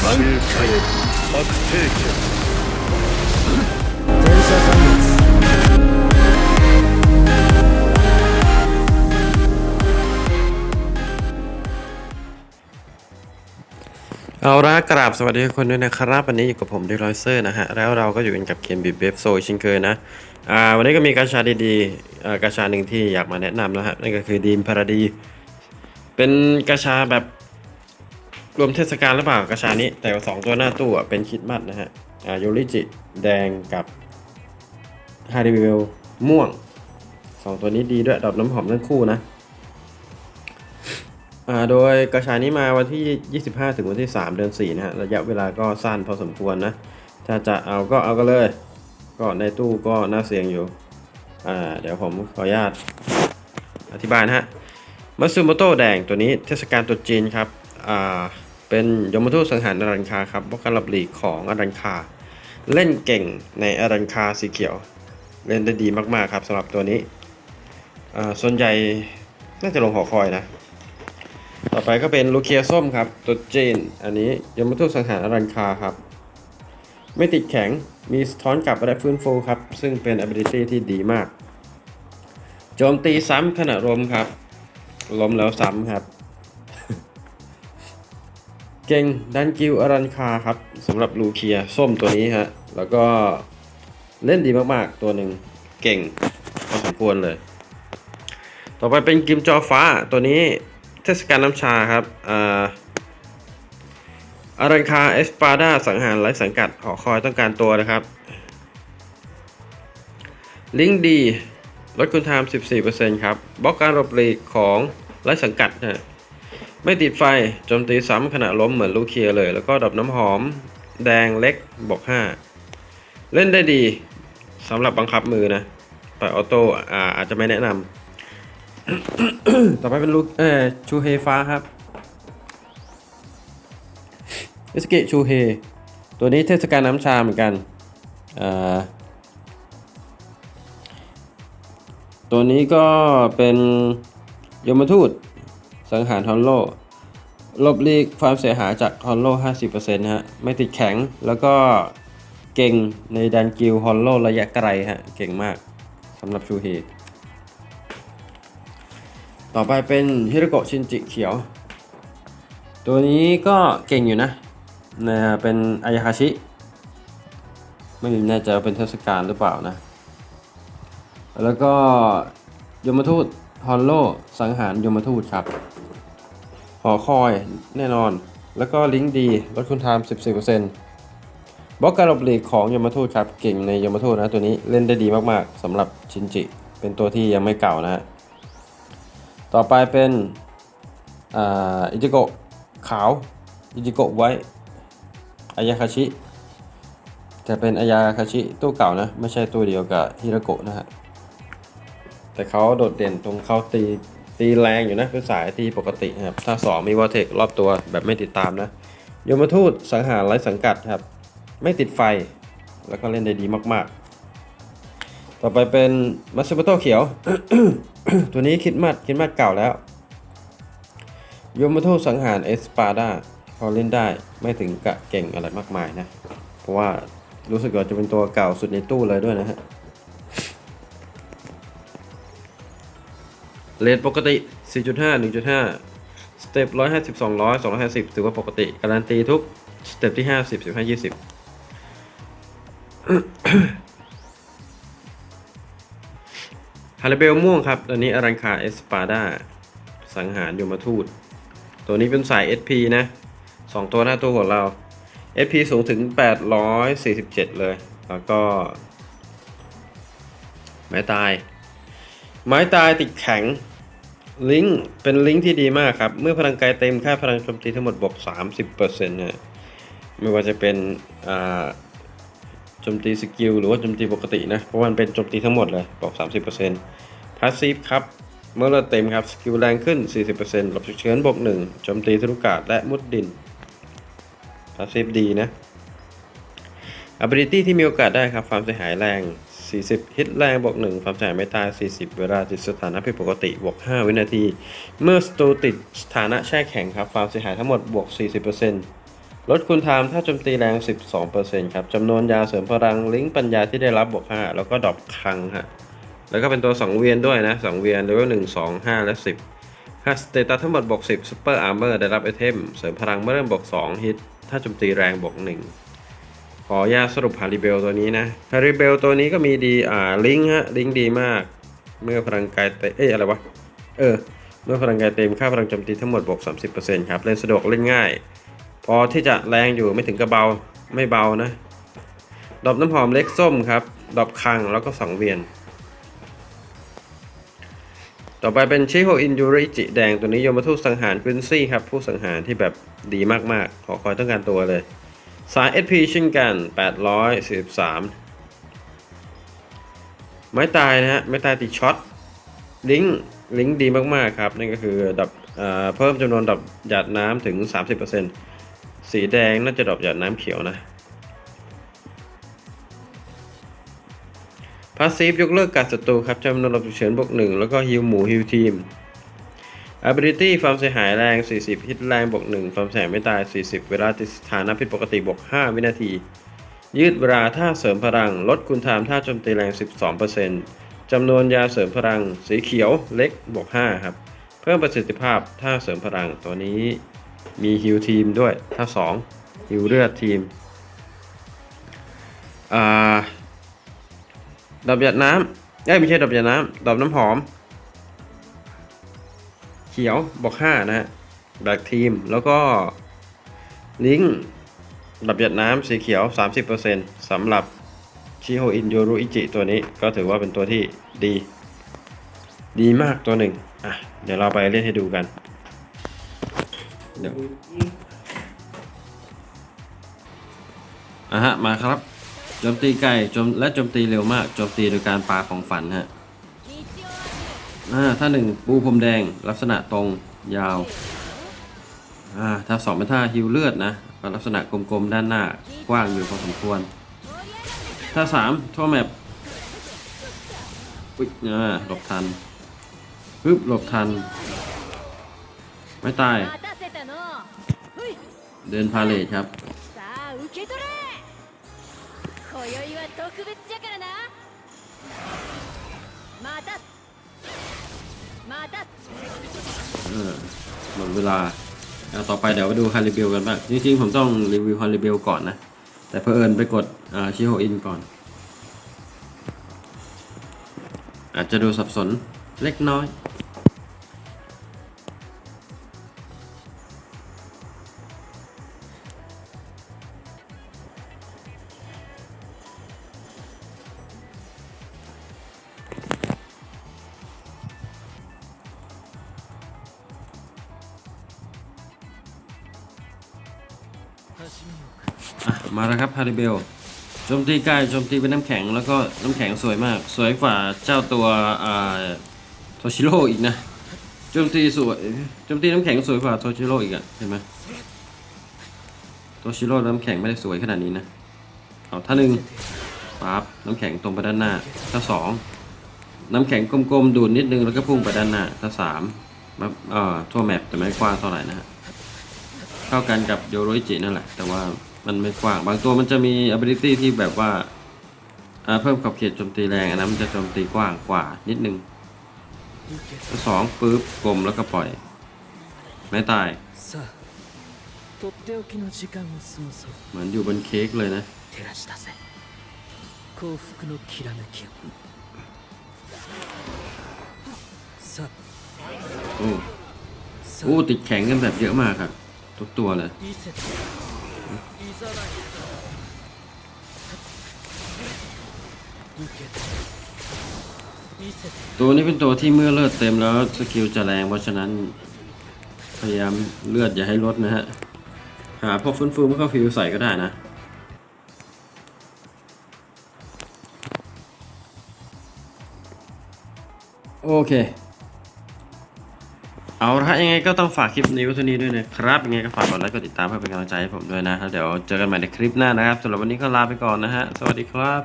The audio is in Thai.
周回确定机転写3列 เอาละกราบสวัสดีทุกคนด้วยนะครับวันนี้อยู่กับผมดีรอยเซอร์นะฮะแล้วเราก็อยู่กันกับเกมบีบเบฟโซเช่นเคยนะอ่าวันนี้ก็มีกาชาดีๆอ่ากาชาหนึ่งที่อยากมาแนะนำนะฮะนั่นก็คือดีมพาราดี เป็นกาชาแบบ รวมเทศกาลหรือเปล่ากาชานี้ แต่สองตัวหน้าตู้เป็นคิดมัดนะฮะอ่าโยริจิแดงกับฮาริเวลม่วงสองตัวนี้ดีด้วยดอกน้ำหอมทั้งคู่นะอ่าโดยกระชานี้มาวันที่ 25 ถึงวันที่ 3 เดือน4นะฮะระยะเวลาก็สั้นพอสมควรนะ ถ้าจะเอาก็เอาก็เลย ก็ในตู้ก็น่าเสี่ยงอยู่อ่าเดี๋ยวผมขออนุญาตอธิบายนะฮะมัตสึโมโตะแดงตัวนี้เทศกาลตรุษจีนครับอ่า เป็นยมทูตสังหารอรันคาครับป้องกันหลับหลีกของอรันคา เล่นเก่งในอรันคาสีเขียว เล่นได้ดีมากๆครับสำหรับตัวนี้ ส่วนใหญ่น่าจะลงหอคอยนะ ต่อไปก็เป็นลูเคียส้มครับ ตัวจีนอันนี้ยมทูตสังหารอรันคาครับ ไม่ติดแข็งมีสะท้อนกลับและฟื้นฟูครับ ซึ่งเป็น ability ที่ดีมาก โจมตีซ้ำขณะลมครับล้มแล้วซ้ำครับ เก่งดันกิวอรันคาครับสำหรับลูเคียส้มตัวนี้ฮะ แล้วก็เล่นดีมากๆ ตัวหนึ่งเก่งพอสมควรเลย ต่อไปเป็นกิมจอฟ้าตัวนี้เทศกาลน้ำชาครับอ่าอารันคาเอสปาดาสังหารไร้สังกัดหอคอยต้องการตัวนะครับ ลิงดีลดคุณไทม์14%ครับบล็อกการหลบหลีกของไร้สังกัดนะ ไม่ติดไฟโจมตีซ้ำขณะล้มเหมือนลูกเคียเลย แล้วก็ดอกน้ำหอม แดงเล็กบวก5เล่นได้ดีสำหรับบังคับมือนะแต่ออโต้อ่าอาจจะไม่แนะนำต่อไปเป็นลูกเออชูเฮฟ้าครับอิสกะชูเฮตัวนี้เทศกาลน้ำชาเหมือนกันอ่าตัวนี้ก็เป็นยมทูต สังหารฮอนโลลบลีกความเสียหายจากฮอนโล50%นะฮะ ไม่ติดแข็ง แล้วก็เก่งในดันกิลฮอนโลระยะไกลฮะ เก่งมากสำหรับชูเฮต่อไปเป็นฮิโรโกะชินจิเขียว ตัวนี้ก็เก่งอยู่นะนะเป็นอายาคาชิ ไม่แน่ใจว่าเป็นเทศกาลหรือเปล่านะ แล้วก็ยมทูต ฮอนโลสังหารยมทูตครับ หอคอยแน่นอน แล้วก็ลิงก์ดีลดคุณไทม์14%บล็อกการหลบหลีกของยมทูตครับ เก่งในยมทูตนะตัวนี้เล่นได้ดีมากๆสำหรับชินจิ เป็นตัวที่ยังไม่เก่านะฮะ ต่อไปเป็นอิจิโกะขาว อิจิโกะไว้อายาคาชิ จะเป็นอายาคาชิตู้เก่านะ ไม่ใช่ตู้เดียวกับฮิราโกะนะฮะ แต่เขาโดดเด่นตรงเขาตีตีแรงอยู่นะเป็นสายตีปกติครับ ถ้าสองมีวอเทครอบตัวแบบไม่ติดตามนะยมทูตสังหารไร้สังกัดครับ ไม่ติดไฟ แล้วก็เล่นได้ดีมาก ๆ ต่อไปเป็นมัสซิโมโตเขียว ตัวนี้คิดมัดคิดมัดเก่าแล้วยมทูตสังหารเอสปาดาพอเล่นได้ไม่ถึงกะเก่งอะไรมากมายนะ เพราะว่ารู้สึกว่าจะเป็นตัวเก่าสุดในตู้เลยด้วยนะฮะ เลทปกติ 4.5 1.5 สเต็ป150 200 250 ถือว่าปกติ การันตีทุก สเต็ปที่ 50 15 20ฮาร์เบลม่วงครับ ตัวนี้อรังคาเอสปาดาสังหารยมทูต ตัวนี้เป็นสาย SP นะ 2 ตัวหน้าตัวของเรา SP สูงถึง 847 เลย แล้วก็ ไม้ตาย ไม้ตายติดแข็ง ลิงก์เป็นลิงก์ที่ดีมากครับ เมื่อพลังกายเต็มค่าพลังโจมตีทั้งหมดบวก30%นะไม่ว่าจะเป็นอ่าโจมตีสกิลหรือว่าโจมตีปกตินะ เพราะมันเป็นโจมตีทั้งหมดเลยบวก30%พาสซีฟครับเมื่อเราเต็มครับ สกิลแรงขึ้น 40%หลบฉุกเฉินบวก1โจมตีทะลุกาดและมุดดินพาสซีฟดีนะ ability ที่มีโอกาสได้ครับความเสียหายแรง 40 ฮิตแรงบวก1ความเสียหายไม่ตาย 40 เวลาติดสถานะผิดปกติบวก 5 วินาที เมื่อสตูติดสถานะแช่แข็งครับความเสียหายทั้งหมดบวก 40%ลดคุณไทม์ถ้าโจมตีแรง 12%ครับจำนวนยาเสริมพลังลิงก์ปัญญาที่ได้รับบวก 5 แล้วก็ดรอปคลังฮะแล้วก็เป็นตัว2เวียนด้วยนะ2เวียนเลเวล1 2 5 และ 10ค่าสเตตัสทั้งหมดบวก 10ซูเปอร์อาร์เมอร์ได้รับไอเทมเสริมพลังเมื่อเริ่มบวก 2 ฮิต ถ้าโจมตีแรงบวก 1 ออนุญาตสรุปฮาริเบลตัวนี้นะฮาริเบลตัวนี้ก็มีดีอ่าลิงก์ฮะลิงก์ดีมาก เมื่อพลังกายเตะเอ้ยอะไรวะเออเมื่อพลังกายเต็มค่าพลังโจมตีทั้งหมดบวก30%ครับเล่นสะดวกเล่นง่าย พอที่จะแรงอยู่ไม่ถึงกับเบาไม่เบานะดอกน้ำหอมเล็กส้มครับดอกคังแล้วก็สองเวียน ต่อไปเป็นชิโฮอินยูริจิแดงตัวนี้โยมทูตสังหารควินซี่ครับผู้สังหารที่แบบดีมากๆ ขอคอยต้องการตัวเลย สาย SP เช่นกัน 843 ไม้ตายนะฮะ ไม้ตายติดช็อต ลิงก์ลิงก์ดีมาก ๆ ครับ นั่นก็คือดับเอ่อเพิ่มจำนวนดับหยาดน้ำถึง 30%สีแดงน่าจะดับหยาดน้ำเขียวนะพาสซีฟยกเลิกการศัตรูครับจำนวนรบฉุกเฉินบวกหนึ่งแล้วก็ฮิวหมูฮิวทีม ability ความเสียหายแรง 40 ฮิตแรงบวกหนึ่งความเสียหายไม่ตาย 40 เวลาติดสถานะผิดปกติบวก 5 วินาที ยืดเวลาท่าเสริมพลัง ลดคุณไทม์ท่าโจมตีแรง 12%จำนวนยาเสริมพลัง สีเขียวเล็กบวก 5 ครับ เพิ่มประสิทธิภาพท่าเสริมพลังตัวนี้มีฮิวทีมด้วยท่า2ฮิวเลือดทีมดอกหยาดน้ำเอ้ยไม่ใช่ดอกหยาดน้ำดอกน้ำหอม เขียวบอกห้านะฮะแบล็กทีม แล้วก็ลิงดับหยดน้ำสีเขียว 30%สำหรับชิโฮอินโยรุอิจิตัวนี้ก็ถือว่าเป็นตัวที่ดี ดีมากตัวหนึ่งอะเดี๋ยวเราไปเล่นให้ดูกันเดี๋ยวอะฮะมาครับโจมตีไกลโจมและโจมตีเร็วมากโจมตีโดยการปาของฝันฮะ อ่าท่าหนึ่งปูพรมแดงลักษณะตรงยาวอ่าท่าสองเป็นท่าฮิวเลือดนะลักษณะกลมๆด้านหน้ากว้างอยู่พอสมควรท่าสามทั่วแมปอุ้ยอ่าหลบทันปึ๊บหลบทัน ไม่ตาย เดินพาเลทครับ เออหมดเวลาเอาต่อไปเดี๋ยวไปดูฮาริเบลกันบ้างจริงๆผมต้องรีวิวฮาริเบลก่อนนะ แต่เพอเอิญไปกดชิโฮอินก่อน อาจจะดูสับสนเล็กน้อย มาแล้วครับฮาริเบลโจมตีกายโจมตีเป็นน้ำแข็งแล้วก็น้ำแข็งสวยมาก สวยกว่าเจ้าตัวโทชิโร่อีกนะโจมตีสวยโจมตีน้ำแข็งสวยกว่าโทชิโร่อีกอะเห็นไหมโทชิโร่น้ำแข็งไม่ได้สวยขนาดนี้นะเอาท่าหนึ่งปั๊บน้ำแข็งตรงไปด้านหน้าท่าสองน้ำแข็งกลมๆดูดนิดนึงแล้วก็พุ่งไปด้านหน้าท่าสามมาเอ่อทั่วแมปแต่ไม่กว้างเท่าไหร่นะฮะเท่ากันกับโยโรอิจินั่นแหละ แต่ว่า มันไม่กว้าง บางตัวมันจะมี ability ที่แบบว่าเพิ่มขอบเขตโจมตีแรงอันนั้นมันจะโจมตีกว้างกว่านิดนึงสองปึ๊บกลมแล้วก็ปล่อย ไม่ตาย เหมือนอยู่บนเค้กเลยนะโอ้โอ้ติดแข็งกันแบบเยอะมากครับทุกตัวเลย ตัวนี้เป็นตัวที่เมื่อเลือดเต็มแล้วสกิลจะแรงเพราะฉะนั้น พยายามเลือดอย่าให้ลดนะฮะ หาพวกฟื้นฟูเข้าฟิวใส่ก็ได้นะโอเค เอาละยังไงก็ต้องฝากคลิปนี้ไว้เท่านี้ด้วยนะครับ ยังไงก็ฝากกดไลค์กดติดตามเพื่อเป็นกำลังใจให้ผมด้วยนะครับ เดี๋ยวเจอกันใหม่ในคลิปหน้านะครับสำหรับวันนี้ก็ลาไปก่อนนะฮะ สวัสดีครับ